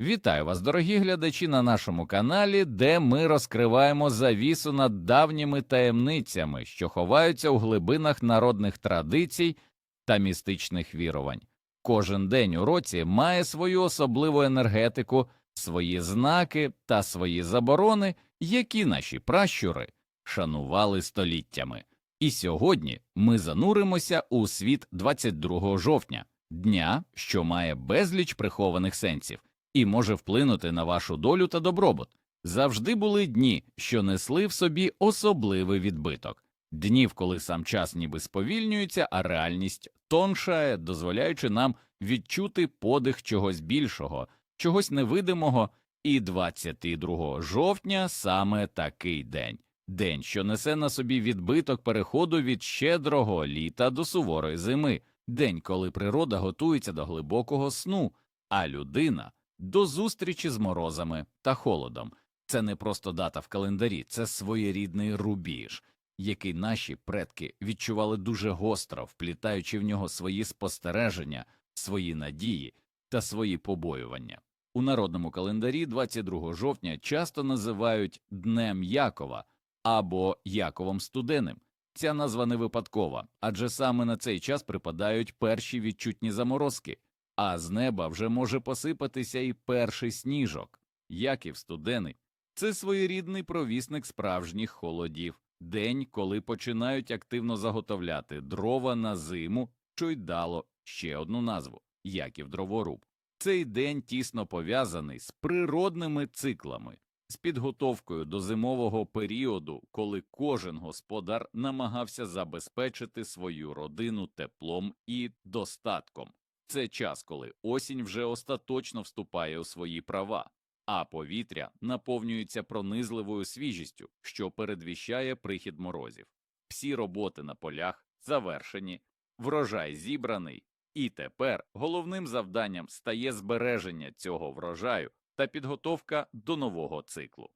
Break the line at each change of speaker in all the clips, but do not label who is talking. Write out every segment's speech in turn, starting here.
Вітаю вас, дорогі глядачі, на нашому каналі, де ми розкриваємо завісу над давніми таємницями, що ховаються у глибинах народних традицій та містичних вірувань. Кожен день у році має свою особливу енергетику, свої знаки та свої заборони, які наші пращури шанували століттями. І сьогодні ми зануримося у світ 22 жовтня, дня, що має безліч прихованих сенсів і може вплинути на вашу долю та добробут. Завжди були дні, що несли в собі особливий відбиток, днів, коли сам час ніби сповільнюється, а реальність тоншає, дозволяючи нам відчути подих чогось більшого, чогось невидимого. І 22 жовтня саме такий день. День, що несе на собі відбиток переходу від щедрого літа до суворої зими, день, коли природа готується до глибокого сну, а людина до зустрічі з морозами та холодом. Це не просто дата в календарі, це своєрідний рубіж, який наші предки відчували дуже гостро, вплітаючи в нього свої спостереження, свої надії та свої побоювання. У народному календарі 22 жовтня часто називають Днем Якова або Яковом Студеним. Ця назва не випадкова, адже саме на цей час припадають перші відчутні заморозки, а з неба вже може посипатися і перший сніжок. Яків Студений це своєрідний провісник справжніх холодів, день, коли починають активно заготовляти дрова на зиму, що й дало ще одну назву Яків Дроворуб. Цей день тісно пов'язаний з природними циклами, з підготовкою до зимового періоду, коли кожен господар намагався забезпечити свою родину теплом і достатком. Це час, коли осінь вже остаточно вступає у свої права, а повітря наповнюється пронизливою свіжістю, що передвіщає прихід морозів. Всі роботи на полях завершені, врожай зібраний, і тепер головним завданням стає збереження цього врожаю та підготовка до нового циклу.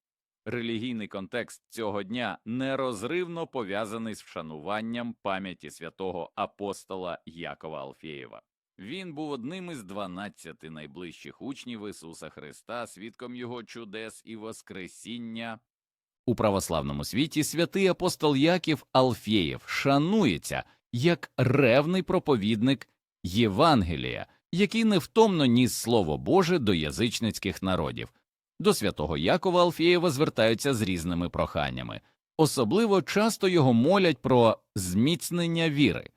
Релігійний контекст цього дня нерозривно пов'язаний з вшануванням пам'яті святого апостола Якова Алфєєва. Він був одним із дванадцяти найближчих учнів Ісуса Христа, свідком його чудес і Воскресіння. У православному світі святий апостол Яків Алфєєв шанується як ревний проповідник Євангелія, який невтомно ніс Слово Боже до язичницьких народів. До святого Якова Алфєєва звертаються з різними проханнями. Особливо часто його молять про зміцнення віри,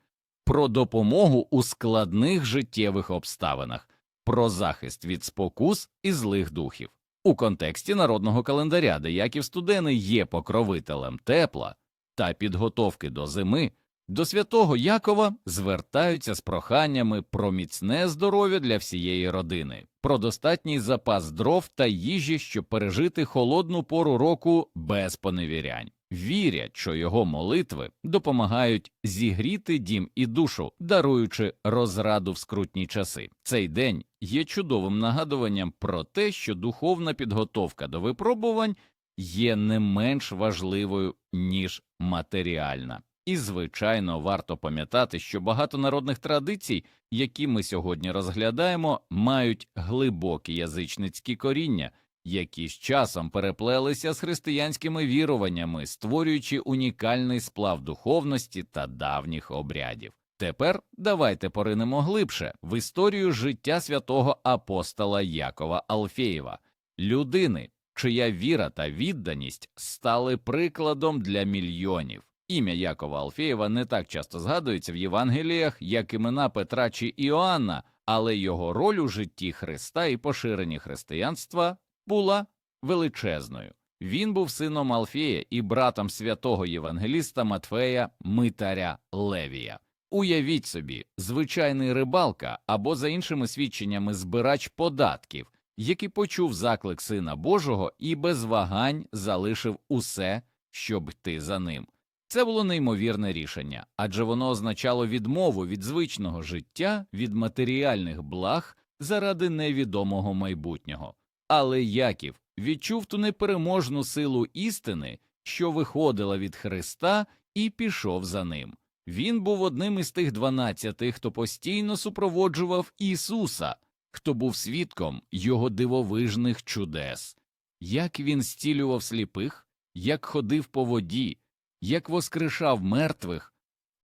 про допомогу у складних життєвих обставинах, про захист від спокус і злих духів. У контексті народного календаря, де Яків Студений є покровителем тепла та підготовки до зими, до святого Якова звертаються з проханнями про міцне здоров'я для всієї родини, про достатній запас дров та їжі, щоб пережити холодну пору року без поневірянь. Вірять, що його молитви допомагають зігріти дім і душу, даруючи розраду в скрутні часи. Цей день є чудовим нагадуванням про те, що духовна підготовка до випробувань є не менш важливою ніж матеріальна. І, звичайно, варто пам'ятати, що багато народних традицій, які ми сьогодні розглядаємо, мають глибокі язичницькі коріння, які з часом переплелися з християнськими віруваннями, створюючи унікальний сплав духовності та давніх обрядів. Тепер давайте поринемо глибше в історію життя святого апостола Якова Алфєєва, людини, чия віра та відданість стали прикладом для мільйонів. Ім'я Якова Алфєєва не так часто згадується в Євангеліях, як імена Петра чи Іоанна, але його роль у житті Христа і поширенні християнства була величезною. Він був сином Алфея і братом святого євангеліста Матфея Митаря Левія. Уявіть собі, звичайний рибалка або, за іншими свідченнями, збирач податків, який почув заклик Сина Божого і без вагань залишив усе, щоб йти за ним. Це було неймовірне рішення, адже воно означало відмову від звичного життя, від матеріальних благ заради невідомого майбутнього. Але Яків відчув ту непереможну силу істини, що виходила від Христа, і пішов за ним. Він був одним із тих дванадцяти, хто постійно супроводжував Ісуса, хто був свідком його дивовижних чудес, як він зцілював сліпих, як ходив по воді, як воскрешав мертвих.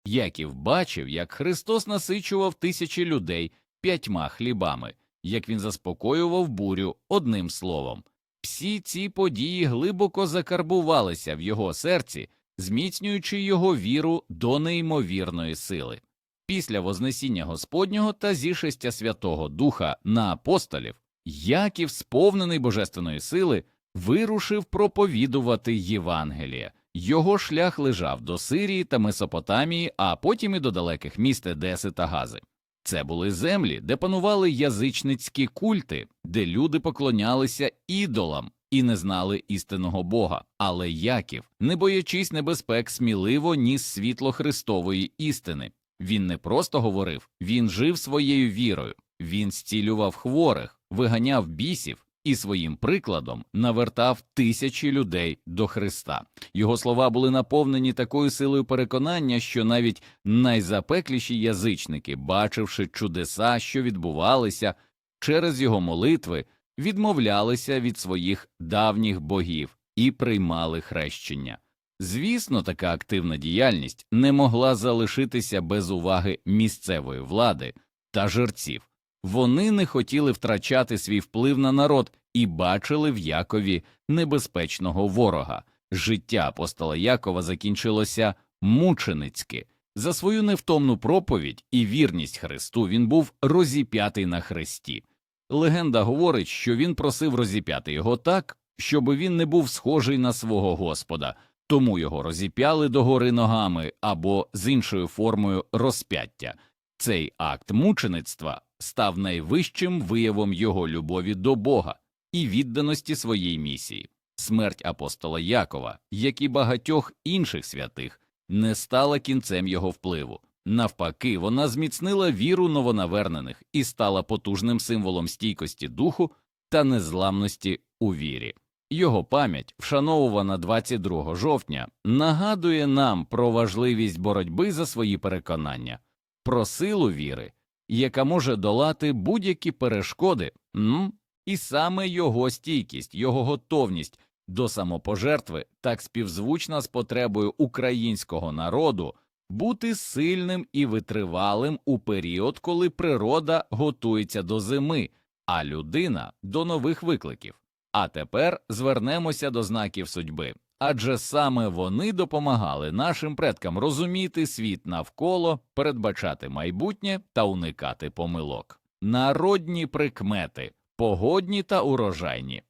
Яків бачив, як Христос насичував тисячі людей п'ятьма хлібами, як він заспокоював бурю одним словом. Всі ці події глибоко закарбувалися в його серці, зміцнюючи його віру до неймовірної сили. Після Вознесіння Господнього та зішестя Святого Духа на апостолів, Яків, сповнений божественної сили, вирушив проповідувати Євангеліє. Його шлях лежав до Сирії та Месопотамії, а потім і до далеких міст Едеси та Гази. Це були землі, де панували язичницькі культи, де люди поклонялися ідолам і не знали істинного Бога. Але Яків, не боячись небезпек, сміливо ніс світло Христової істини. Він не просто говорив, він жив своєю вірою, він зцілював хворих, виганяв бісів і своїм прикладом навертав тисячі людей до Христа. Його слова були наповнені такою силою переконання, що навіть найзапекліші язичники, бачивши чудеса, що відбувалися через його молитви, відмовлялися від своїх давніх богів і приймали хрещення. Звісно, така активна діяльність не могла залишитися без уваги місцевої влади та жерців. Вони не хотіли втрачати свій вплив на народ і бачили в Якові небезпечного ворога. Життя апостола Якова закінчилося мученицьки. За свою невтомну проповідь і вірність Христу він був розіп'ятий на хресті. Легенда говорить, що він просив розіп'яти його так, щоб він не був схожий на свого Господа, тому його розіп'яли догори ногами або з іншою формою розп'яття. Цей акт мучеництва став найвищим виявом його любові до Бога і відданості своїй місії. Смерть апостола Якова, як і багатьох інших святих, не стала кінцем його впливу. Навпаки, вона зміцнила віру новонавернених і стала потужним символом стійкості духу та незламності у вірі. Його пам'ять, вшановувана 22 жовтня, нагадує нам про важливість боротьби за свої переконання, про силу віри, яка може долати будь-які перешкоди, і саме його стійкість, його готовність до самопожертви так співзвучна з потребою українського народу бути сильним і витривалим у період, коли природа готується до зими, а людина до нових викликів. А тепер звернемося до знаків судьби, адже саме вони допомагали нашим предкам розуміти світ навколо, передбачати майбутнє та уникати помилок. Народні прикмети, погодні та урожайні.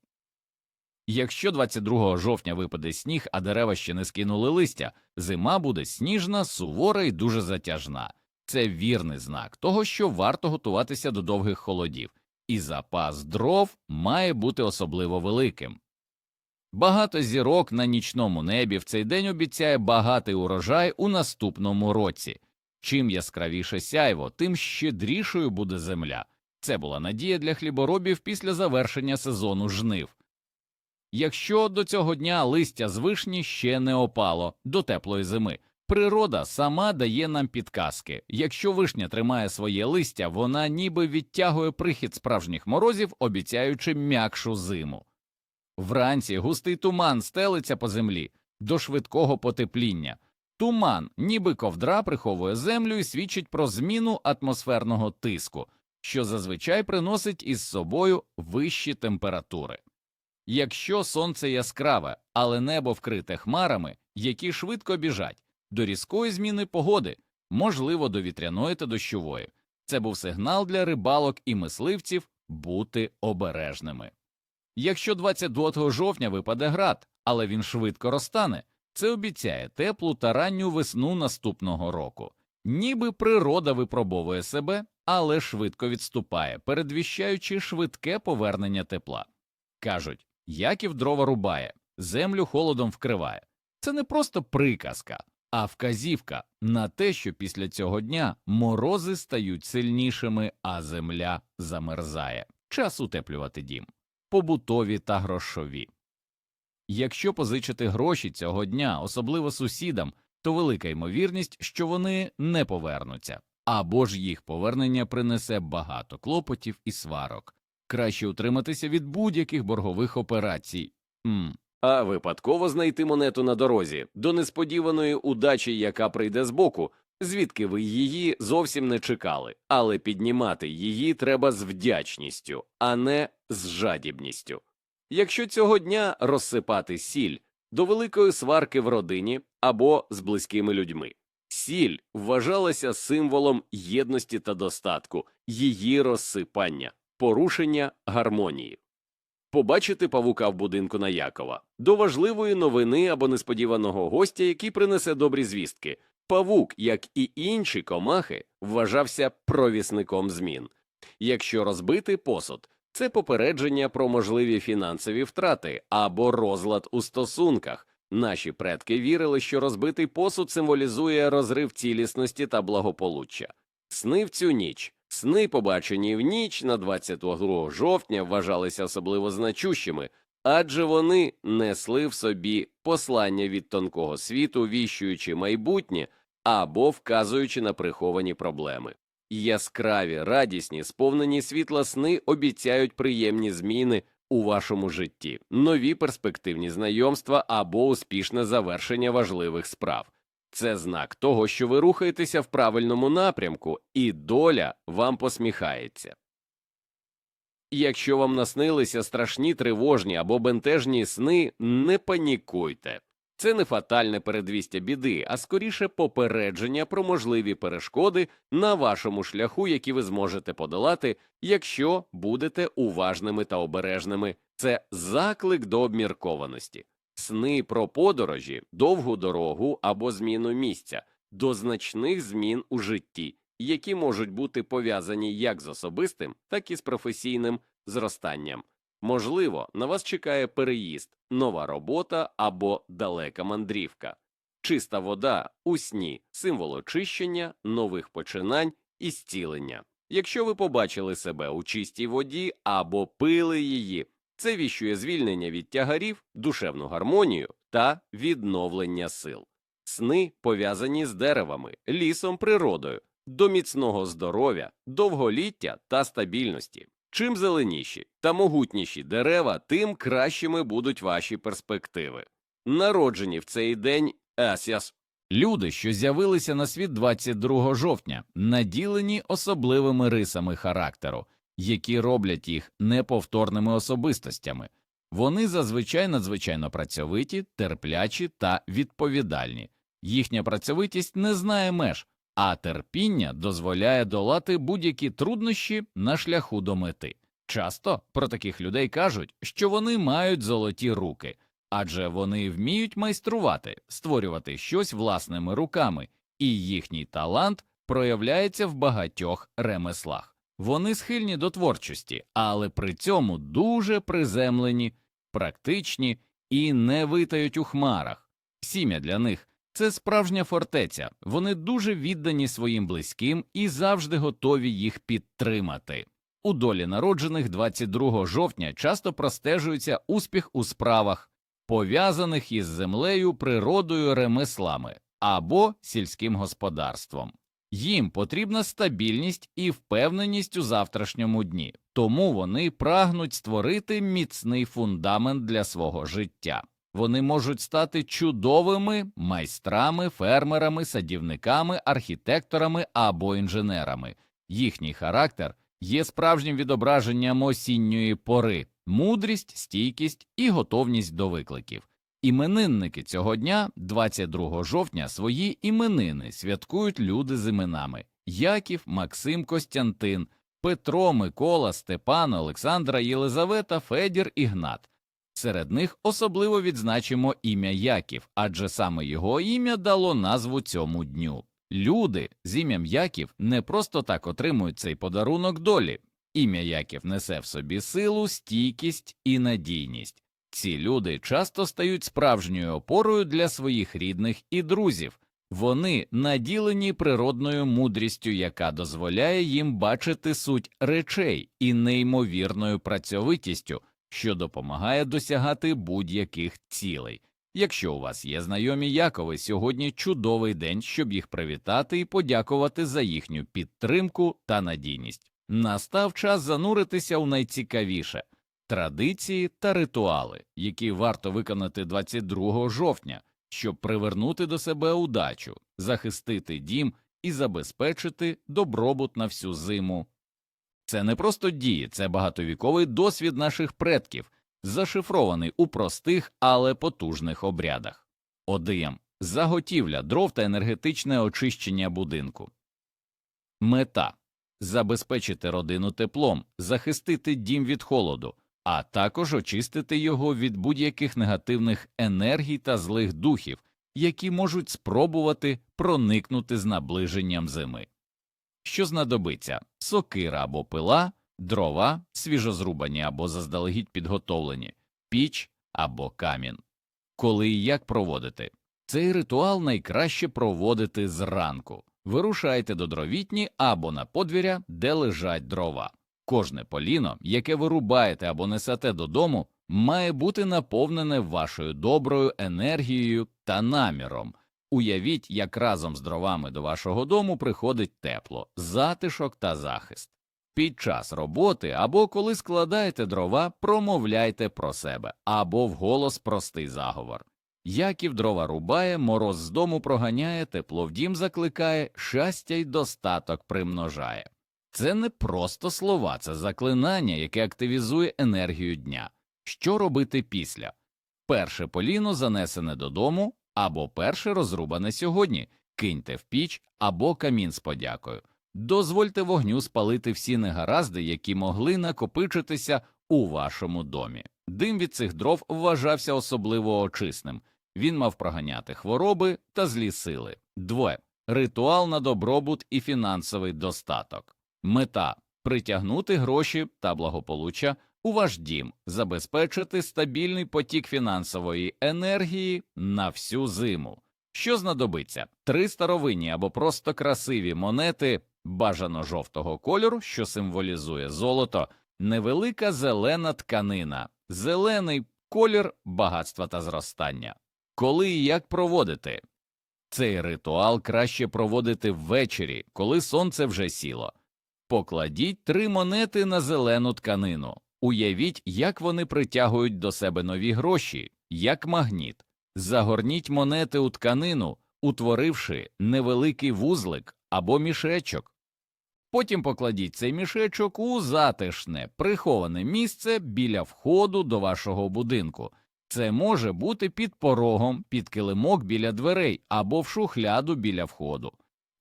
Якщо 22 жовтня випаде сніг, а дерева ще не скинули листя, зима буде сніжна, сувора і дуже затяжна. Це вірний знак того, що варто готуватися до довгих холодів, і запас дров має бути особливо великим. Багато зірок на нічному небі в цей день обіцяє багатий урожай у наступному році. Чим яскравіше сяйво, тим щедрішою буде земля. Це була надія для хліборобів після завершення сезону жнив. Якщо до цього дня листя з вишні ще не опало до теплої зими, природа сама дає нам підказки. Якщо вишня тримає своє листя, вона ніби відтягує прихід справжніх морозів, обіцяючи м'якшу зиму. Вранці густий туман стелиться по землі до швидкого потепління. Туман, ніби ковдра, приховує землю і свідчить про зміну атмосферного тиску, що зазвичай приносить із собою вищі температури. Якщо сонце яскраве, але небо вкрите хмарами, які швидко біжать, до різкої зміни погоди, можливо, до вітряної та дощової, це був сигнал для рибалок і мисливців бути обережними. Якщо 22 жовтня випаде град, але він швидко розтане, це обіцяє теплу та ранню весну наступного року. Ніби природа випробовує себе, але швидко відступає, передвіщаючи швидке повернення тепла. Кажуть, Яків дрова рубає, землю холодом вкриває. Це не просто приказка, а вказівка на те, що після цього дня морози стають сильнішими, а земля замерзає. Час утеплювати дім, побутові та грошові. Якщо позичити гроші цього дня, особливо сусідам, то велика ймовірність, що вони не повернуться. або ж їх повернення принесе багато клопотів і сварок. Краще утриматися від будь-яких боргових операцій. М.
А випадково знайти монету на дорозі до несподіваної удачі, яка прийде збоку, звідки ви її зовсім не чекали, але піднімати її треба з вдячністю, а не з жадібністю. Якщо цього дня розсипати сіль до великої сварки в родині або з близькими людьми. Сіль вважалася символом єдності та достатку, її розсипання, порушення гармонії. Побачити павука в будинку на Якова до важливої новини або несподіваного гостя, який принесе добрі звістки. Павук, як і інші комахи, вважався провісником змін. Якщо розбити посуд, це попередження про можливі фінансові втрати або розлад у стосунках. Наші предки вірили, що розбитий посуд символізує розрив цілісності та благополуччя. Сни в цю ніч. Сни, побачені в ніч на 22 жовтня, вважалися особливо значущими, адже вони несли в собі послання від тонкого світу, віщуючи майбутнє або вказуючи на приховані проблеми. Яскраві, радісні, сповнені світла сни обіцяють приємні зміни у вашому житті, нові перспективні знайомства або успішне завершення важливих справ. Це знак того, що ви рухаєтеся в правильному напрямку, і доля вам посміхається. Якщо вам наснилися страшні тривожні або бентежні сни, не панікуйте. Це не фатальне передвістя біди, а скоріше попередження про можливі перешкоди на вашому шляху, які ви зможете подолати, якщо будете уважними та обережними. Це заклик до обміркованості. Сни про подорожі, довгу дорогу або зміну місця до значних змін у житті, які можуть бути пов'язані як з особистим, так і з професійним зростанням. Можливо, на вас чекає переїзд, нова робота або далека мандрівка. Чиста вода у сні, символ очищення, нових починань і зцілення. Якщо ви побачили себе у чистій воді або пили її, це віщує звільнення від тягарів, душевну гармонію та відновлення сил. Сни пов'язані з деревами, лісом, природою, до міцного здоров'я, довголіття та стабільності. Чим зеленіші та могутніші дерева, тим кращими будуть ваші перспективи. Народжені в цей день Есяс
Люди, що з'явилися на світ 22 жовтня, наділені особливими рисами характеру, які роблять їх неповторними особистостями. Вони зазвичай надзвичайно працьовиті, терплячі та відповідальні. Їхня працьовитість не знає меж, а терпіння дозволяє долати будь-які труднощі на шляху до мети. Часто про таких людей кажуть, що вони мають золоті руки, адже вони вміють майструвати, створювати щось власними руками, і їхній талант проявляється в багатьох ремеслах. Вони схильні до творчості, але при цьому дуже приземлені, практичні і не витають у хмарах. Сім'я для них це справжня фортеця, вони дуже віддані своїм близьким і завжди готові їх підтримати. У долі народжених 22 жовтня часто простежується успіх у справах, пов'язаних із землею, природою, ремеслами або сільським господарством. Їм потрібна стабільність і впевненість у завтрашньому дні, тому вони прагнуть створити міцний фундамент для свого життя. Вони можуть стати чудовими майстрами, фермерами, садівниками, архітекторами або інженерами. Їхній характер є справжнім відображенням осінньої пори, мудрість, стійкість і готовність до викликів. Іменинники цього дня, 22 жовтня, свої іменини святкують люди з іменами Яків, Максим, Костянтин, Петро, Микола, Степан, Олександра, Єлизавета, Федір, Ігнат. Серед них особливо відзначимо ім'я Яків, адже саме його ім'я дало назву цьому дню. Люди з ім'ям Яків не просто так отримують цей подарунок долі. Ім'я Яків несе в собі силу, стійкість і надійність. Ці люди часто стають справжньою опорою для своїх рідних і друзів. Вони наділені природною мудрістю, яка дозволяє їм бачити суть речей і неймовірною працьовитістю, що допомагає досягати будь-яких цілей. Якщо у вас є знайомі Якови, сьогодні чудовий день, щоб їх привітати і подякувати за їхню підтримку та надійність. Настав час зануритися у найцікавіше традиції та ритуали, які варто виконати 22 жовтня, щоб привернути до себе удачу, захистити дім і забезпечити добробут на всю зиму. Це не просто дії, це багатовіковий досвід наших предків, зашифрований у простих, але потужних обрядах. Одиєм заготівля дров та енергетичне очищення будинку. Мета забезпечити родину теплом, захистити дім від холоду, а також очистити його від будь-яких негативних енергій та злих духів, які можуть спробувати проникнути з наближенням зими. Що знадобиться сокира або пила, дрова, свіжозрубані або заздалегідь підготовлені, піч або камін. Коли і як проводити? Цей ритуал найкраще проводити зранку. Вирушайте до дровітні або на подвір'я, де лежать дрова. Кожне поліно, яке ви рубаєте або несете додому, має бути наповнене вашою доброю енергією та наміром. Уявіть, як разом з дровами до вашого дому приходить тепло, затишок та захист. Під час роботи або коли складаєте дрова, промовляйте про себе або вголос простий заговор. Яків дрова рубає, мороз з дому проганяє, тепло в дім закликає, щастя й достаток примножає. Це не просто слова, це заклинання, яке активізує енергію дня. Що робити після? Перше поліно занесене додому або перше розрубане сьогодні, киньте в піч або камін з подякою. Дозвольте вогню спалити всі негаразди, які могли накопичитися у вашому домі. Дим від цих дров вважався особливо очисним. Він мав проганяти хвороби та злі сили. Двоє. Ритуал на добробут і фінансовий достаток. Мета притягнути гроші та благополуччя у ваш дім, забезпечити стабільний потік фінансової енергії на всю зиму. Що знадобиться? Три старовинні або просто красиві монети бажано жовтого кольору, що символізує золото, невелика зелена тканина, зелений колір багатства та зростання. Коли і як проводити? Цей ритуал краще проводити ввечері, коли сонце вже сіло. Покладіть три монети на зелену тканину. Уявіть, як вони притягують до себе нові гроші, як магніт. Загорніть монети у тканину, утворивши невеликий вузлик або мішечок. Потім покладіть цей мішечок у затишне, приховане місце біля входу до вашого будинку. Це може бути під порогом, під килимок біля дверей або в шухляду біля входу.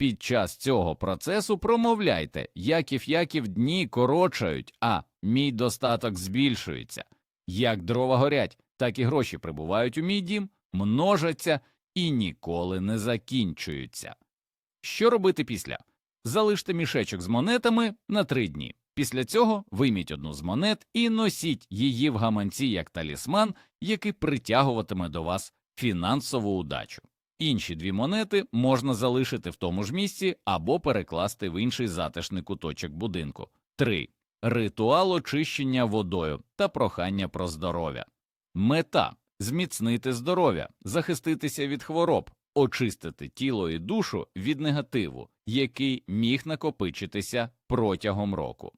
Під час цього процесу промовляйте Яків Яків дні корочають, а мій достаток збільшується. Як дрова горять, так і гроші прибувають у мій дім, множаться і ніколи не закінчуються. Що робити після? Залиште мішечок з монетами на три дні. Після цього вийміть одну з монет і носіть її в гаманці як талісман, який притягуватиме до вас фінансову удачу. Інші дві монети можна залишити в тому ж місці або перекласти в інший затишний куточок будинку. 3. Ритуал очищення водою та прохання про здоров'я. Мета зміцнити здоров'я, захиститися від хвороб, очистити тіло і душу від негативу, який міг накопичитися протягом року.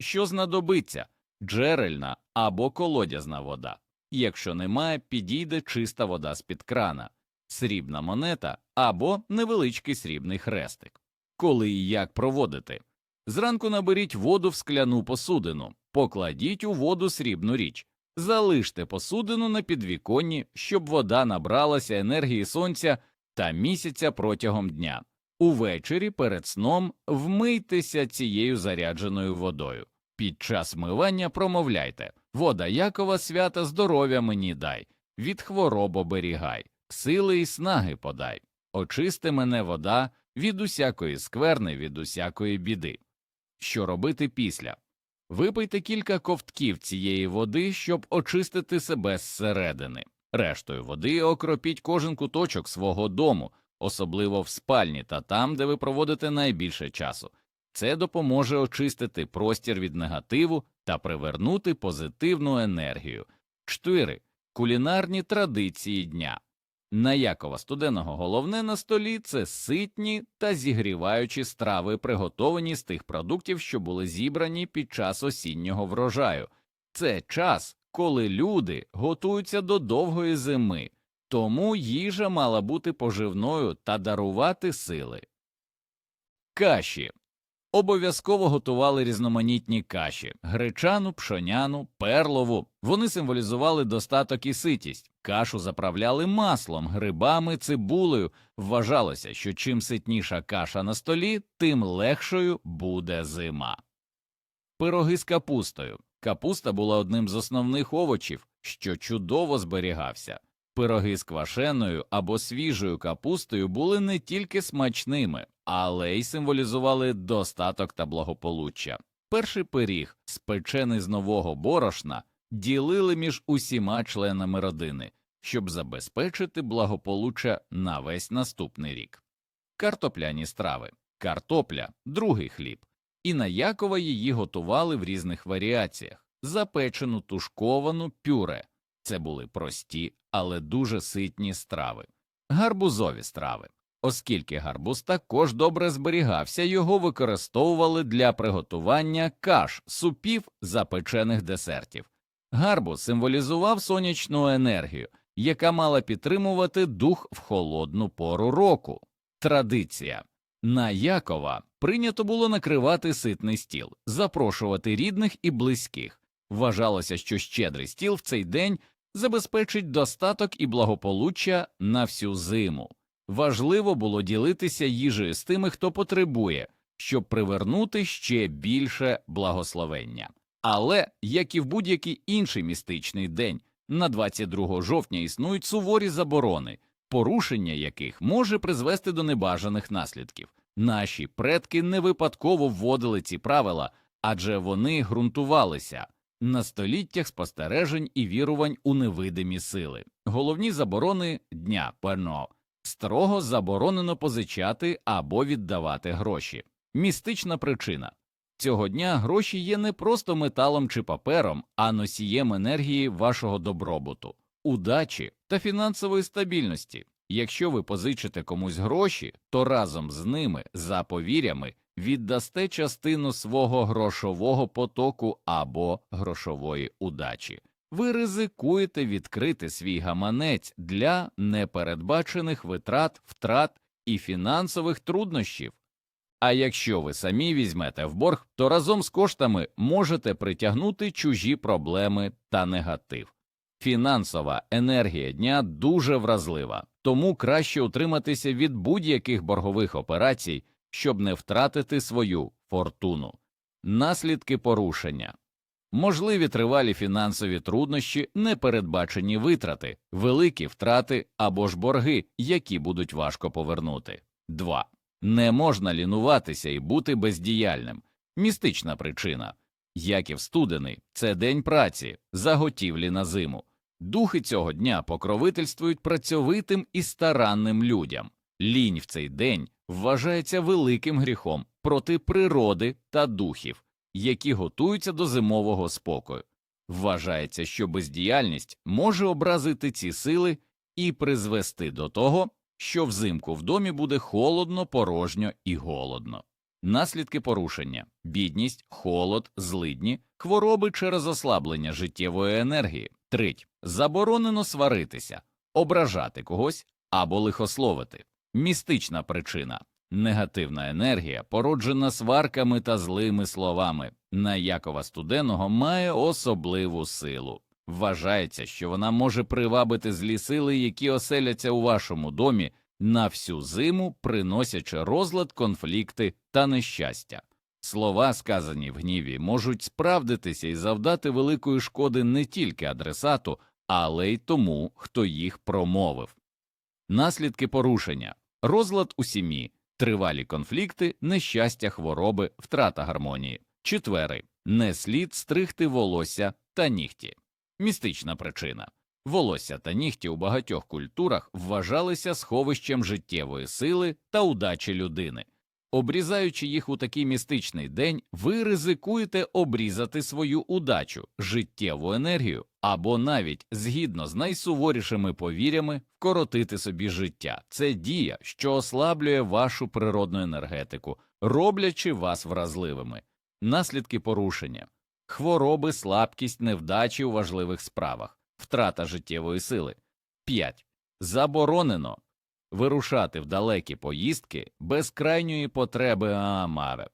Що знадобиться джерельна або колодязна вода. Якщо немає, підійде чиста вода з під крана, срібна монета або невеличкий срібний хрестик. Коли і як проводити? Зранку наберіть воду в скляну посудину, покладіть у воду срібну річ, залиште посудину на підвіконні, щоб вода набралася енергії сонця та місяця протягом дня. Увечері перед сном вмийтеся цією зарядженою водою. Під час мивання промовляйте вода Якова свята здоров'я мені дай, від хвороб оберігай, сили і снаги подай, очисти мене вода від усякої скверни, від усякої біди. Що робити після? Випийте кілька ковтків цієї води, щоб очистити себе зсередини. Рештою води окропіть кожен куточок свого дому, особливо в спальні та там, де ви проводите найбільше часу. Це допоможе очистити простір від негативу та привернути позитивну енергію. 4. Кулінарні традиції дня. На Якова студеного головне на столі це ситні та зігріваючі страви, приготовані з тих продуктів, що були зібрані під час осіннього врожаю. Це час, коли люди готуються до довгої зими, тому їжа мала бути поживною та дарувати сили. Каші обов'язково готували різноманітні каші гречану, пшоняну, перлову. Вони символізували достаток і ситість. Кашу заправляли маслом, грибами, цибулею. Вважалося, що чим ситніша каша на столі, тим легшою буде зима. Пироги з капустою. Капуста була одним з основних овочів, що чудово зберігався. Пироги з квашеною або свіжою капустою були не тільки смачними, але й символізували достаток та благополуччя. Перший пиріг, спечений з нового борошна, ділили між усіма членами родини, щоб забезпечити благополуччя на весь наступний рік. Картопляні страви, картопля, другий хліб. І на Якова її готували в різних варіаціях запечену, тушковану, пюре. Це були прості, але дуже ситні страви, гарбузові страви. Оскільки гарбуз також добре зберігався, його використовували для приготування каш, супів, запечених десертів. Гарбуз символізував сонячну енергію, яка мала підтримувати дух в холодну пору року. Традиція на Якова прийнято було накривати ситний стіл, запрошувати рідних і близьких. Вважалося, що щедрий стіл в цей день забезпечить достаток і благополуччя на всю зиму. Важливо було ділитися їжею з тими, хто потребує, щоб привернути ще більше благословення. Але, як і в будь-який інший містичний день, на 22 жовтня існують суворі заборони, порушення яких може призвести до небажаних наслідків. Наші предки не випадково вводили ці правила, адже вони ґрунтувалися на століттях спостережень і вірувань у невидимі сили. Головні заборони дня пено строго заборонено позичати або віддавати гроші. Містична причина цього дня гроші є не просто металом чи папером, а носієм енергії вашого добробуту, удачі та фінансової стабільності. Якщо ви позичите комусь гроші, то разом з ними, за повір'ями, віддасте частину свого грошового потоку або грошової удачі. Ви ризикуєте відкрити свій гаманець для непередбачених витрат, втрат і фінансових труднощів. А якщо ви самі візьмете в борг, то разом з коштами можете притягнути чужі проблеми та негатив. Фінансова енергія дня дуже вразлива, тому краще утриматися від будь-яких боргових операцій, щоб не втратити свою фортуну. Наслідки порушення можливі тривалі фінансові труднощі, непередбачені витрати, великі втрати або ж борги, які будуть важко повернути. 2. Не можна лінуватися і бути бездіяльним. Містична причина. Яків студений це день праці, заготівлі на зиму. Духи цього дня покровительствують працьовитим і старанним людям. Лінь в цей день вважається великим гріхом проти природи та духів, які готуються до зимового спокою. Вважається, що бездіяльність може образити ці сили і призвести до того, що взимку в домі буде холодно, порожньо і голодно. Наслідки порушення бідність, холод, злидні, хвороби через ослаблення життєвої енергії. Треть. Заборонено сваритися, ображати когось або лихословити. Містична причина негативна енергія, породжена сварками та злими словами, на Якова Студеного має особливу силу. Вважається, що вона може привабити злі сили, які оселяться у вашому домі на всю зиму, приносячи розлад, конфлікти та нещастя. Слова, сказані в гніві, можуть справдитися і завдати великої шкоди не тільки адресату, але й тому, хто їх промовив. Наслідки порушення розлад у сім'ї, тривалі конфлікти, нещастя, хвороби, втрата гармонії. Четвери не слід стригти волосся та нігті. Містична причина волосся та нігті у багатьох культурах вважалися сховищем життєвої сили та удачі людини. Обрізаючи їх у такий містичний день, ви ризикуєте обрізати свою удачу, життєву енергію або навіть, згідно з найсуворішими повір'ями, вкоротити собі життя. Це дія, що ослаблює вашу природну енергетику, роблячи вас вразливими. Наслідки порушення, хвороби, слабкість, невдачі у важливих справах, втрата життєвої сили. 5. Заборонено вирушати в далекі поїздки без крайньої потреби Аамаре.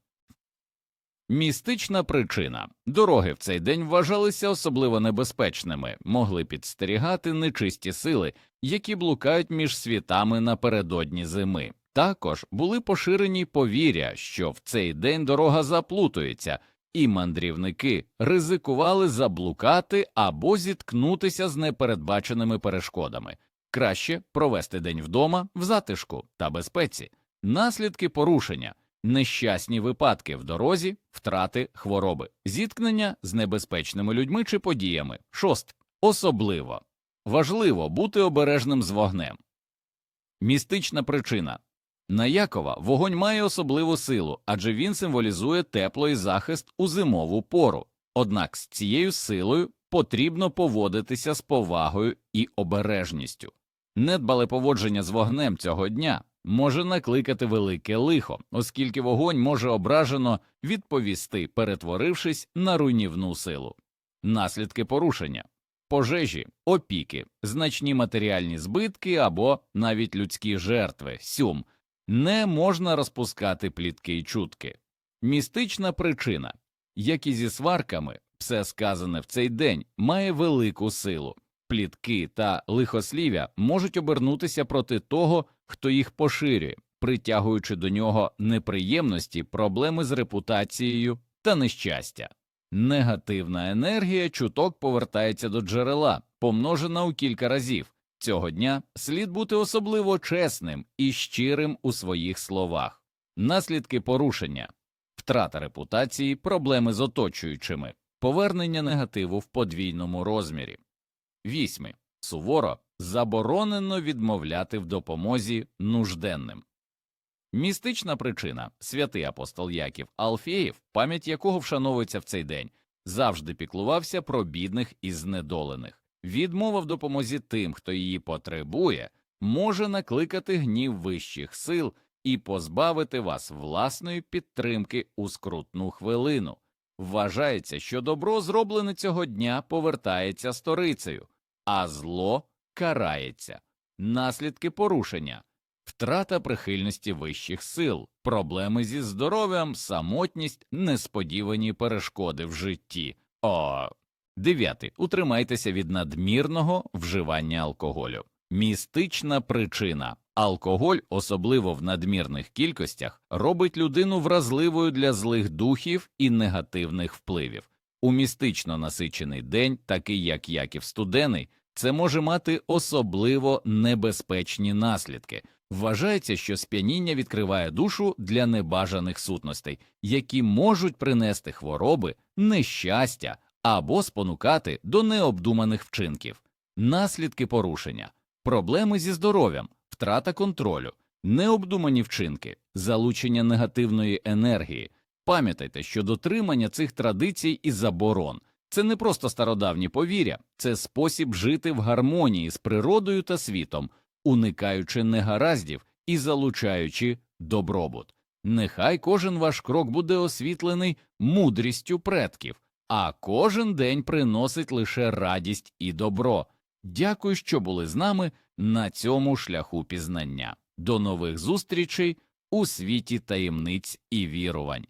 Містична причина дороги в цей день вважалися особливо небезпечними, могли підстерігати нечисті сили, які блукають між світами напередодні зими. Також були поширені повір'я, що в цей день дорога заплутується, і мандрівники ризикували заблукати або зіткнутися з непередбаченими перешкодами. Краще провести день вдома в затишку та безпеці, наслідки порушення, нещасні випадки в дорозі, втрати хвороби, зіткнення з небезпечними людьми чи подіями. Шост. Особливо важливо бути обережним з вогнем. Містична причина на Якова вогонь має особливу силу, адже він символізує тепло і захист у зимову пору. Однак з цією силою потрібно поводитися з повагою і обережністю. Недбале поводження з вогнем цього дня може накликати велике лихо, оскільки вогонь може ображено відповісти, перетворившись на руйнівну силу. Наслідки порушення пожежі, опіки, значні матеріальні збитки або навіть людські жертви, сюм. Не можна розпускати плітки й чутки. Містична причина, як і зі сварками, все сказане в цей день має велику силу. Плітки та лихослів'я можуть обернутися проти того, хто їх поширює, притягуючи до нього неприємності, проблеми з репутацією та нещастя. Негативна енергія чуток повертається до джерела, помножена у кілька разів. Цього дня слід бути особливо чесним і щирим у своїх словах. Наслідки порушення, втрата репутації, проблеми з оточуючими, повернення негативу в подвійному розмірі. 8. Суворо заборонено відмовляти в допомозі нужденним. Містична причина святий апостол Яків Алфєєв, пам'ять якого вшановується в цей день, завжди піклувався про бідних і знедолених. Відмова в допомозі тим, хто її потребує, може накликати гнів вищих сил і позбавити вас власної підтримки у скрутну хвилину. Вважається, що добро, зроблене цього дня, повертається сторицею, а зло карається. Наслідки порушення, втрата прихильності вищих сил, проблеми зі здоров'ям, самотність, несподівані перешкоди в житті. О. Дев'яте. Утримайтеся від надмірного вживання алкоголю. Містична причина. Алкоголь, особливо в надмірних кількостях, робить людину вразливою для злих духів і негативних впливів. У містично насичений день, такий як Яків Студений, це може мати особливо небезпечні наслідки. Вважається, що сп'яніння відкриває душу для небажаних сутностей, які можуть принести хвороби, нещастя або спонукати до необдуманих вчинків, наслідки порушення, проблеми зі здоров'ям, втрата контролю, необдумані вчинки, залучення негативної енергії. Пам'ятайте, що дотримання цих традицій і заборон це не просто стародавні повір'я, це спосіб жити в гармонії з природою та світом, уникаючи негараздів і залучаючи добробут. Нехай кожен ваш крок буде освітлений мудрістю предків, а кожен день приносить лише радість і добро. Дякую, що були з нами на цьому шляху пізнання. До нових зустрічей у світі таємниць і вірувань.